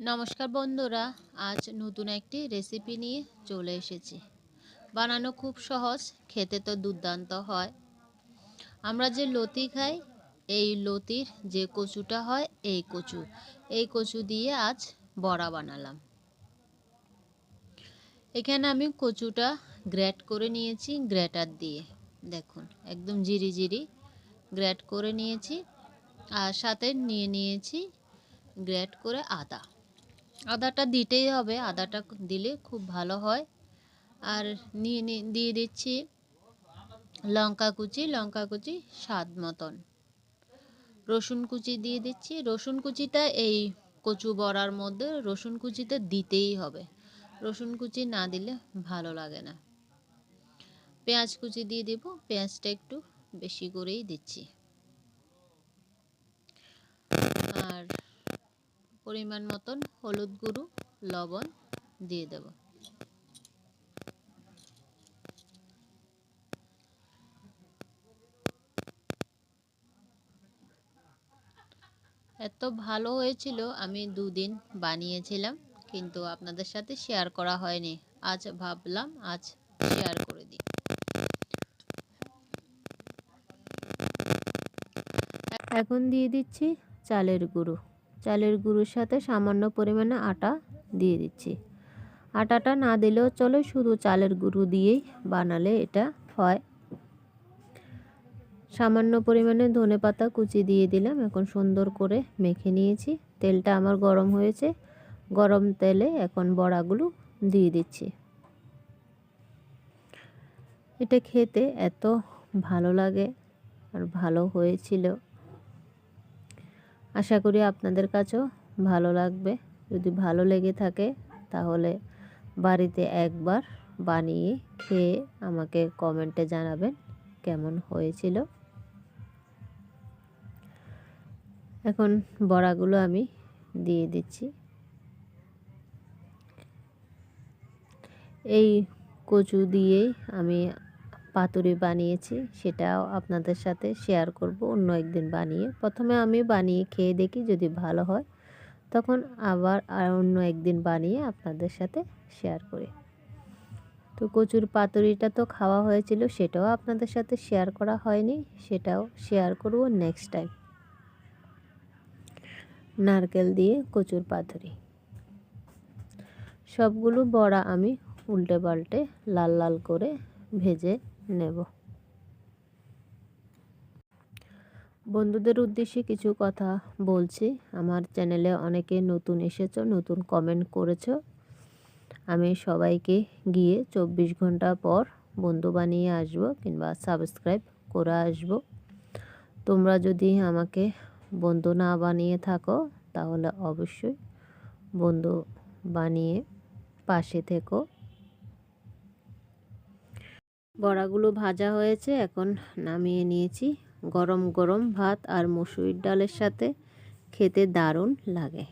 নমস্কার বন্ধুরা, আজ নতুন একটি রেসিপি নিয়ে চলে এসেছি। বানানো খুব সহজ, খেতে তো দুর্দান্ত হয়। আমরা যে লতি খাই, এই লতির যে কচুটা হয়, এই কচু। এই কচু দিয়ে আজ বড়া বানালাম। এখানে আমি কচুটা গ্রেট করে নিয়েছি গ্রেটার দিয়ে। দেখুন, একদম জিরি জিরি গ্রেট করে নিয়েছি, আর সাথে নিয়ে নিয়েছি গ্রেট করে আদা। আদাটা দিতেই হবে, আদাটা দিলে খুব ভালো হয়। আর নিয়ে দিয়ে দিচ্ছি লঙ্কা কুচি লঙ্কা কুচি স্বাদ মতন। রসুন কুচি দিয়ে দিচ্ছি। রসুন কুচিটা এই কচু বড়ার মধ্যে রসুন কুচিটা দিতেই হবে। রসুন কুচি না দিলে ভালো লাগে না। পেঁয়াজ কুচি দিয়ে দেব, পেঁয়াজটা একটু বেশি করেই দিচ্ছি আর পরিমাণ মতন হলুদ গুঁড়ো, লবণ দিয়ে দেব। এত ভালো হয়েছিল, আমি দুদিন বানিয়েছিলাম, কিন্তু আপনাদের সাথে শেয়ার করা হয়নি। আজ ভাবলাম, আজ শেয়ার করে দিই। এখন দিয়ে দিচ্ছি চালের গুঁড়ো। চালের গুঁড়োর সাথে সামান্য পরিমাণে আটা দিয়ে দিচ্ছি। আটাটা না দিলেও চলে, শুধু চালের গুঁড়ো দিয়েই বানালে এটা হয়। সামান্য পরিমাণে ধনে পাতা কুচি দিয়ে দিলাম, এখন সুন্দর করে মেখে নিয়েছি। তেলটা আমার গরম হয়েছে, গরম তেলে এখন বড়াগুলো দিয়ে দিচ্ছি। এটা খেতে এত ভালো লাগে, আর ভালো হয়েছিল। আশা করি আপনাদের কাছেও ভালো লাগবে। যদি ভালো লেগে থাকে, তাহলে বাড়িতে একবার বানিয়ে খেয়ে আমাকে কমেন্টে জানাবেন কেমন হয়েছিল। এখন বড়াগুলো আমি দিয়ে দিচ্ছি। এই কচু দিয়েই আমি পাতুরি বানিয়েছি, সেটাও আপনাদের সাথে শেয়ার করব, অন্য একদিন বানিয়ে। প্রথমে আমি বানিয়ে খেয়ে দেখি যদি ভালো হয়, তখন আবার আর অন্য একদিন বানিয়ে আপনাদের সাথে শেয়ার করি। তো কচুর পাতুরিটা তো খাওয়া হয়েছিল, সেটাও আপনাদের সাথে শেয়ার করা হয়নি, সেটাও শেয়ার করব নেক্সট টাইম নারকেল দিয়ে কচুর পাতুরি। সবগুলো বড়া আমি উল্টে পাল্টে লাল লাল করে ভেজে নেব। বন্ধুদের উদ্দেশ্যে কিছু কথা বলছি। আমার চ্যানেলে অনেকে নতুন এসেছ, নতুন কমেন্ট করেছ। আমি সবাইকে গিয়ে চব্বিশ ঘণ্টা পর বন্ধু বানিয়ে আসব কিংবা সাবস্ক্রাইব করে আসব। তোমরা যদি আমাকে বন্ধু না বানিয়ে থাকো, তাহলে অবশ্যই বন্ধু বানিয়ে পাশে থেকো। বড়াগুলো ভাজা হয়েছে, এখন নামিয়ে নিয়েছি। গরম গরম ভাত আর মসুরির ডালের সাথে খেতে দারুণ লাগে।